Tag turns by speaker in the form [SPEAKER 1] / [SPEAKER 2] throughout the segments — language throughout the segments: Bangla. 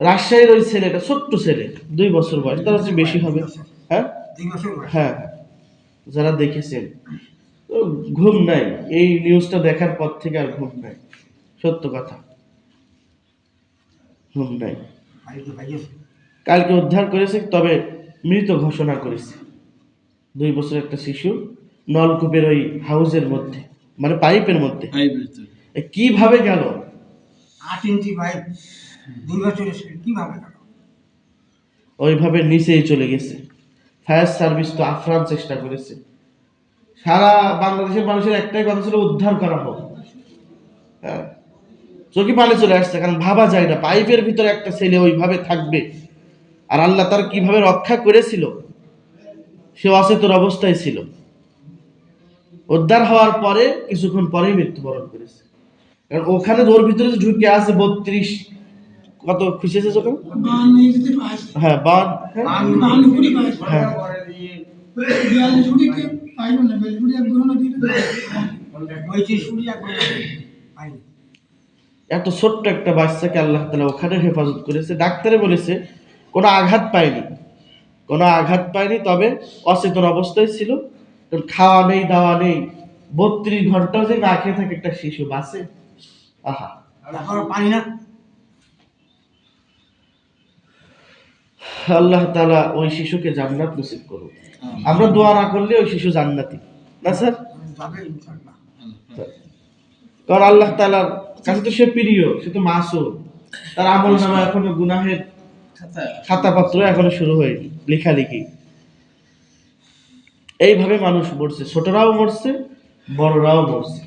[SPEAKER 1] রাজশাহীর ওই ছেলেটা ছোট্ট ছেলে দুই বছর বয়স তার হচ্ছে বেশি হবে। হ্যাঁ?
[SPEAKER 2] দুই বছর বয়স।
[SPEAKER 1] হ্যাঁ। যারা দেখেছেন ঘুম নাই। এই নিউজটা দেখার পর থেকে আর ঘুম নাই। সত্য কথা। ঘুম নাই। কালকে উদ্ধার করেছে তবে মৃত ঘোষণা করেছে। দুই বছর একটা শিশু নলকূপের ওই হাউজের মধ্যে মানে পাইপের মধ্যে। কীভাবে গেল?
[SPEAKER 2] আট ইঞ্চি পাইপ
[SPEAKER 1] ওইভাবে নিচেই চলে গেছে। ফায়ার সার্ভিস তো আফরান চেষ্টা করেছে। সারা বাংলাদেশের মানুষের একটাই কথা ছিল, উদ্ধার করা হোক। হ্যাঁ। চোখে পানি চলে আসছে, কারণ ভাবা যায় না। পাইপের ভিতরে একটা ছেলে ওইভাবে থাকবে। আর আল্লাহ তার কীভাবে রক্ষা করেছিল সে অচেতন অবস্থায় ছিল। উদ্ধার হওয়ার পরে, কিছুক্ষণ পরেই মৃত্যুবরণ করেছে। কারণ ওখানে ওর ভিতরে ঢুকে আছে বত্রিশ কত যখন
[SPEAKER 3] বাহান্ন ইঞ্চিতে পাইছে
[SPEAKER 1] হ্যাঁ হ্যাঁ। এত ছোট্ট একটা বাচ্চাকে আল্লাহ তালা ওখানে হেফাজত করেছে। ডাক্তারে বলেছে, কোনো আঘাত পায়নি। কোনো আঘাত পায়নি, তবে অচেতন অবস্থায় ছিল। কারণ খাওয়া নেই, দাওয়া নেই। বত্রিশ ঘন্টাও যে না খেয়ে থাকে একটা শিশু বাসে আহা।
[SPEAKER 2] পানি না?
[SPEAKER 1] আল্লাহ তালা ওই শিশুকে জান্নাত নসিব করুন আমরা দোয়া না করলে ওই শিশু জান্নাতি। না স্যার? কারণ আল্লাহ তালার কাছে তো সে প্রিয় সে তো মাসুম। তার আমল নামা এখনও গুনাহের খাতাপত্র এখনও শুরু হয়নি লেখালেখি। এইভাবে মানুষ মরছে ছোটরাও মরছে বড়রাও মরছে।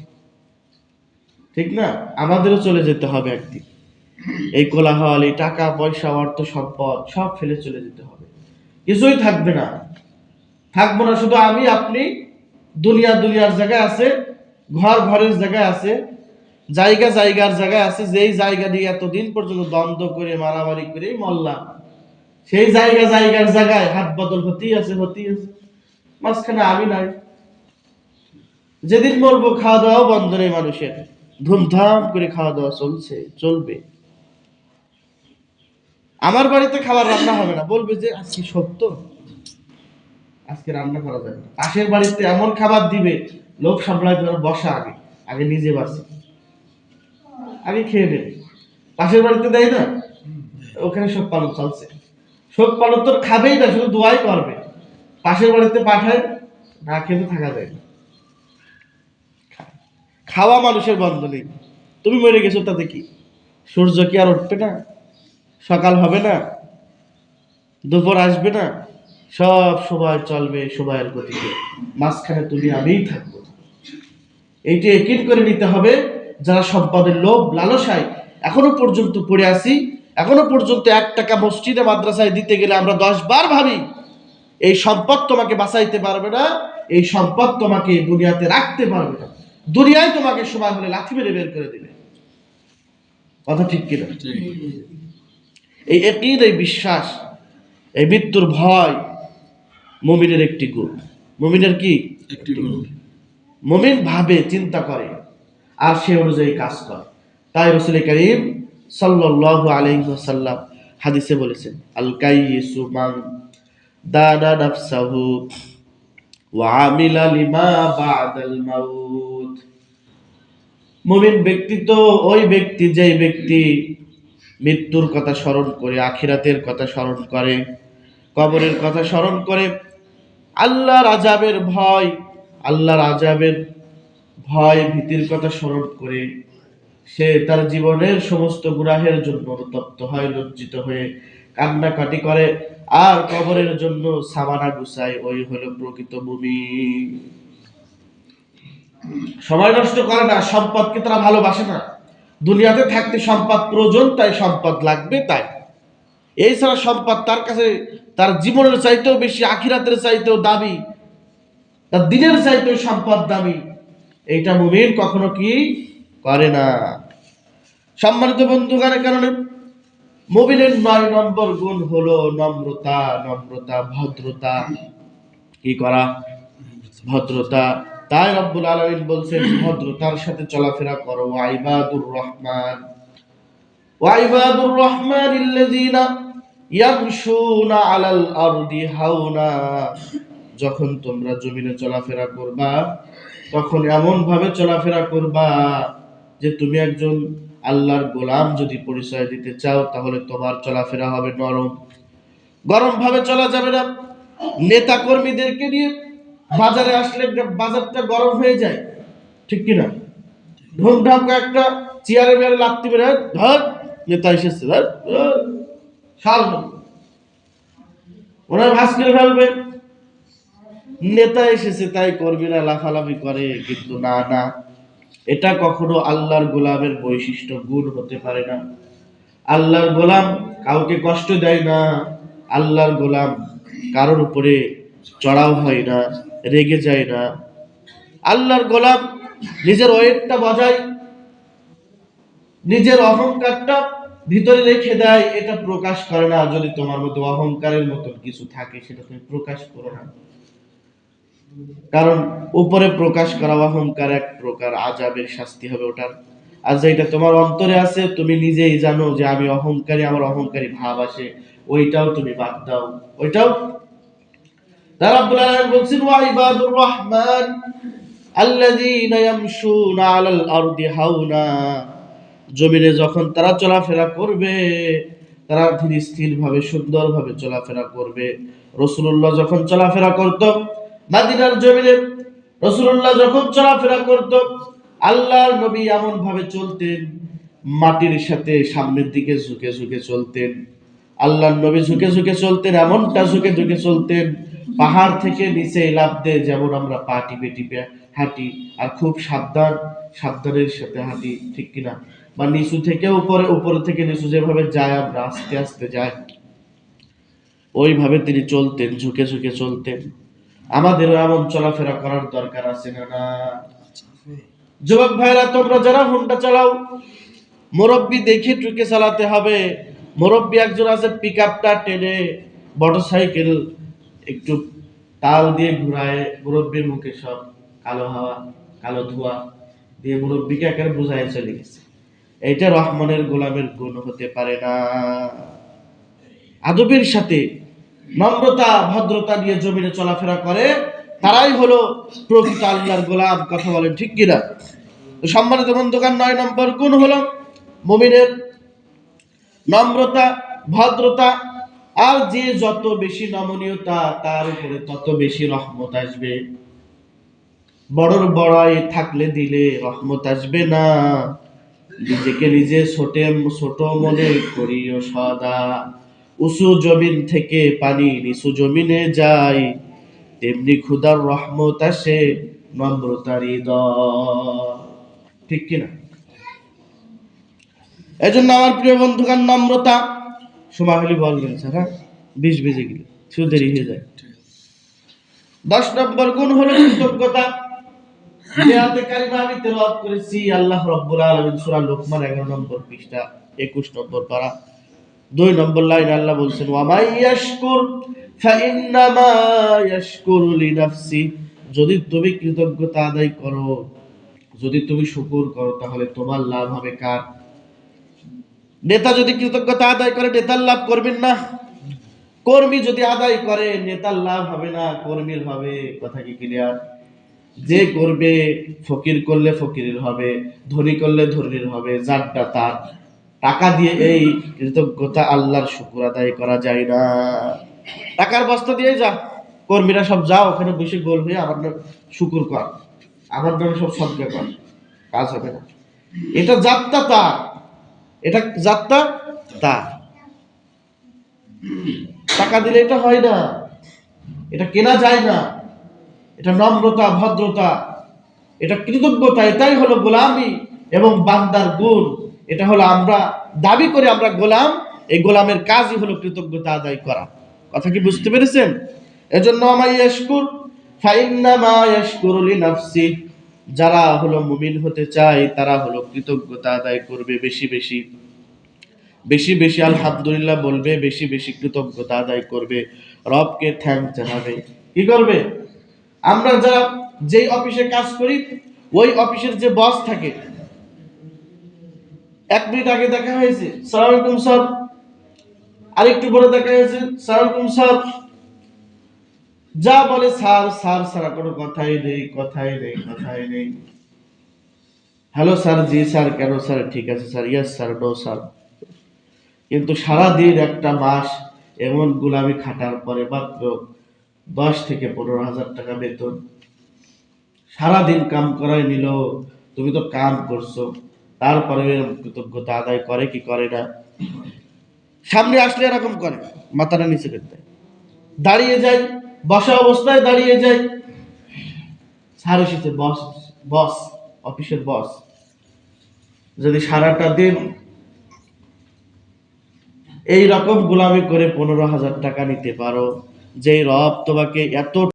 [SPEAKER 1] ঠিক না? আমাদেরও চলে যেতে হবে একদিন। এই কোলাহল, এই টাকা, পয়সা, অর্থ, সম্পদ, সব ফেলে চলে যেতে হবে। কিছুই থাকবে না। থাকব না, শুধু আমি, আপনি, দুনিয়া দুনিয়ার জায়গায় আছে, ঘর ঘরের জায়গায় আছে, জায়গা জায়গার জায়গায় আছে, যেই জায়গা দিয়ে এতদিন পর্যন্ত দ্বন্দ্ব করে, মারামারি করে মরলাম সেই জায়গা জায়গার জায়গায় হাত বদল হতেই আছে হতেই আছে। মাঝখানে আমি নাই। যেদিন মরবো খাওয়া দাওয়াও বন্ধ নেই মানুষের। ধুমধাম করে খাওয়া দাওয়া চলছে, চলবে। আমার বাড়িতে খাবার রান্না হবে না। বলবে যে, আজকে সত্য? আজকে রান্না করা যাবে পাশের বাড়িতে এমন খাবার দিবে লোক সামলায় তোমার বসা আগে। আগে নিজে বাসে। আগে খেয়ে নেবে। পাশের বাড়িতে দেয় না? ওখানে শোক পালন চলছে। শোক পালন তোর খাবেই না, শুধু দোয়াই করবে। পাশের বাড়িতে পাঠায়, না খেতে থাকা যায় না। খাওয়া মানুষের বন্ধ নেই। তুমি মরে গেছো তাতে কি? সূর্য কি আর উঠবে না? সকাল হবে না, দুপুর আসবে না, সব সময় চলবে সময়ের গতিতে। মাঝখানে তুমি আমিই থাকব। এইটি একিন করে নিতে হবে, যারা সম্পদের লোভ, লালসায় এখনও পর্যন্ত পড়ে আসি এখনও পর্যন্ত এক টাকা মসজিদে, মাদ্রাসায় দিতে গেলে আমরা দশ বার ভাবি, এই সম্পদ তোমাকে বাঁচাইতে পারবে না, এই সম্পদ তোমাকে দুনিয়াতে রাখতে পারবে না। দুনিয়ায় তোমাকে সময় হলে লাথি মেরে বের করে দিবে। কথা ঠিক কিনা? এই একই এই বিশ্বাস এই মৃত্যুর ভয় মমিনের একটি গুণ। মমিনের কি? একটি মমিন ভাবে চিন্তা করে আর সে অনুযায়ী কাজ করে। তাই রসুল করিম সাল্লাল্লাহু আলাইহি ওয়াসাল্লাম হাদিসে বলেছেন আল কাইয়িসু মান দানা নাফসাহু ওয়া আমিলা লিমা বাদাল মাউত। মুমিন ব্যক্তি তো ওই ব্যক্তি যেই ব্যক্তি মৃত্যুর কথা স্মরণ করে, আখিরাতের কথা স্মরণ করে, কবরের কথা স্মরণ করে। আল্লাহর আজাবের ভয়, আল্লাহর আজাবের ভয় ভীতির কথা স্মরণ করে সে তার জীবনের সমস্ত গুনাহের জন্য অনুতপ্ত হয়, লজ্জিত হয়ে কান্নাকাটি করে আর কবরের জন্য সামানা গুছায়। ওই হলো প্রকৃত ভূমি সময় নষ্ট করে না, সম্পদকে তারা ভালোবাসে না। দুনিয়াতে থাকতে সম্পদ প্রয়োজন, তাই সম্পদ লাগবে তাই। এই ছাড়া সম্পদ তার কাছে, তার জীবনের চাইতেও বেশি, আখিরাতের চাইতেও দাবি তার দিনের চাইতেও সম্পদ দামি। এইটা মুমিন কখনো কি করে না। সম্মানিত বন্ধুগানের কারণে মুমিনের নয় নম্বর গুণ হলো নম্রতা নম্রতা, ভদ্রতা। কি করা? ভদ্রতা। তাই রব্বুল আলামিন বলছেন ভদ্রতার সাথে চলাফেরা করো। আইবাদুর রহমান। ওয়াইবাদুর রহমানিল্লাযীনা ইয়ামশুনা আলাল আরদি হাওনা। যখন তোমরা জমিনে চলাফেরা করবা, তখন এমন ভাবে চলাফেরা করবা যে তুমি একজন আল্লাহর গোলাম যদি পরিচয় দিতে চাও, তাহলে তোমার চলাফেরা হবে নরম। গরম ভাবে চলা যাবে না। নেতা কর্মীদেরকে নিয়ে বাজারে আসলে বাজারটা গরম হয়ে যায়। ঠিক কিনা? ধুমধাম একটা চেয়ারে মেয়ারে লাগতে পেরে ধর নেতা এসেছে, ধর। ওনার ভাস করে ফেলবে। নেতা এসেছে, তাই কর্মীরা লাফালাফি করে, কিন্তু না না। এটা কখনো আল্লাহর গোলামের বৈশিষ্ট্য গুণ হতে পারে না। আল্লাহর গোলাম কাউকে কষ্ট দেয় না। আল্লাহর গোলাম কারোর উপরে চড়াও হয় না। রেগে যায় না। আল্লাহর গোলাম নিজের ওয়েটটা বজায়, নিজের অহংকারটা ভিতরে রেখে দেয়, এটা প্রকাশ করে না। যদি তোমার মধ্যে অহংকারের মতন কিছু থাকে, সেটা তুমি প্রকাশ করো না। কারণ উপরে প্রকাশ করা অহংকার এক প্রকার আজাবের শাস্তি হবে ওটার। আর যেটা তোমার অন্তরে আছে, তুমি নিজেই জানো যে আমি অহংকারী, আমার অহংকারী ভাব আসে। ওইটাও তুমি বাদ দাও। ওইটাও জমিনে যখন তারা চলাফেরা করবে, তারা ধীর স্থির ভাবে সুন্দর ভাবে চলাফেরা করবে। রসুল্লাহ যখন চলাফেরা করত, মাদিনার জমিনে রসুল্লাহ যখন চলাফেরা করত, আল্লাহর নবী এমন ভাবে চলতেন, মাটির সাথে সামনের দিকে ঝুঁকে ঝুঁকে চলতেন। আল্লাহর নবী ঝুঁকে ঝুঁকে চলতেন, এমনটা ঝুঁকে ঝুঁকে চলতেন পাহাড় থেকে নিচে লাভ দিয়ে যেমন আমরা পা টিপে টিপে হাঁটি, আর খুব সাবধান, সাবধানের সাথে হাঁটি, ঠিক কিনা? বা নিচু থেকে উপরে উপরে থেকে নিচু যেভাবে যায়, আমরা আস্তে আস্তে যাই। ওইভাবে তিনি চলতেন, ঝুঁকে ঝুঁকে চলতেন। আমাদেরও এমন চলাফেরা করার দরকার আছে না না? যুবক ভাইরা, তোমরা যারা হোন্ডা চালাও, মুরব্বী দেখে টুকে চালাতে হবে। মুরব্বী একজন আছে পিক আপটা টেনে মোটর সাইকেল একটু তাল দিয়ে ঘুরায়, মুরব্বীর মুখে সব কালো হাওয়া, কালো ধোয়া দিয়ে মুরব্বীকে একেবারে বুঝায় চলে গেছে। এইটা রহমানের গোলামের গুণ হতে পারে না। আদবের সাথে নম্রতা, ভদ্রতা নিয়ে জমিনে চলাফেরা করে, তারাই হলো প্রকৃত আল্লাহর গোলাম, কথা বলেন ঠিক কিনা? সম্মানিত বন্ধুকার নয় নম্বর গুণ হলো মমিনের নম্রতা, ভদ্রতা আর যে যত বেশি নমনীয়তা তার উপরে তত বেশি রহমত আসবে। বড়র বড়াই থাকলে দিলে রহমত আসবে না। নিজেকে নিজে ছোটে, ছোট মনে করিও সদা। উঁচু জমিন থেকে পানি নিচু জমিনে যায় তেমনি খুদার রহমত আসে নম্রতার ঠিক কিনা? এজন্য আমার প্রিয় বন্ধুগান নম্রতা সময় হলে বলবেন হ্যাঁ বিষ বেজে গেলে, শুধু দেরি হয়ে যায়। দশ নম্বর গুণ হলো কৃতজ্ঞতা। আমি করেছি, আল্লাহ লোকমান 11 নম্বর পৃষ্ঠা 21 নম্বর দুই নম্বর লাইন আল্লাহ বলছেন যদি তুমি কৃতজ্ঞতা আদায় করো, যদি তুমি শুকুর করো, তাহলে তোমার লাভ হবে কার? নেতা যদি কৃতজ্ঞতা আদায় করে, নেতার লাভ করবেন না। কর্মী যদি আদায় করে, নেতার লাভ হবে না, কর্মীর হবে, কথা কি ক্লিয়ার যে করবে, ফকির করলে ফকিরের হবে, ধনী করলে ধনীর হবে, যারটা তার টাকা দিয়ে এই কৃতজ্ঞতা আল্লাহর শুকুর আদায় করা যায় না। টাকার বস্তা দিয়ে যা। কর্মীরা সব যাও ওখানে বসে গোল হয়ে আমার নাম শুকুর কর। আমার নামে সব সদ্গা কর। কাজ হবে না। এটা যাত্রা তার। এটা যাত্রা তার টাকা দিলে এটা হয় না। এটা কেনা যায় না। এটা নম্রতা, ভদ্রতা, এটা কৃতজ্ঞতা, এটাই হলো গোলামি এবং বান্দার গুণ। এটা হলো আমরা দাবি করে আমরা গোলাম, এই গোলামের কাজই হলো কৃতজ্ঞতা আদায় করা। কথা কি বুঝতে পেরেছেন? এজন্য আমার ইয়াশকুর, ফাইন্নামা ইয়াশকুরু লিনাফসি। যারা হলো মুমিন হতে চায়, তারা হলো কৃতজ্ঞতা আদায় করবে বেশি বেশি। বেশি বেশি আলহামদুলিল্লাহ বলবে, বেশি বেশি কৃতজ্ঞতা আদায় করবে, রবকে থ্যাংক জানাবে। কি করবে? আমরা যারা যেই অফিসে কাজ করি, ওই অফিসের যে বস থাকে, এক মিনিট আগে দেখা হয়েছে। সালাম আলাইকুম, স্যার। আরেকটু পরে দেখা হয়েছে। সালাম আলাইকুম, স্যার। যা বলে স্যার স্যার স্যার, কোনো কথাই নেই কথাই নেই কথাই নেই। হ্যালো স্যার, জি স্যার, কেন স্যার? ঠিক আছে sir yes sir no sir কিন্তু সারাদিন একটা মাস এমন গুলামি খাটার পরে মাত্র দশ থেকে পনেরো হাজার টাকা বেতন। সারাদিন কাম করাই নিল, তুমি তো কাম করছ। তারপরে কৃতজ্ঞতা আদায় করে কি করে না? সামনে আসলে এরকম করে মাথাটা নিচে করতে দাঁড়িয়ে যাই বসা অবস্থায় দাঁড়িয়ে যাই। স্যার এসেছে, বস বস, অফিসের বস। যদি সারাটা দিন এই রকম গোলামি করে পনেরো হাজার টাকা নিতে পারো যে রব তোমাকে এত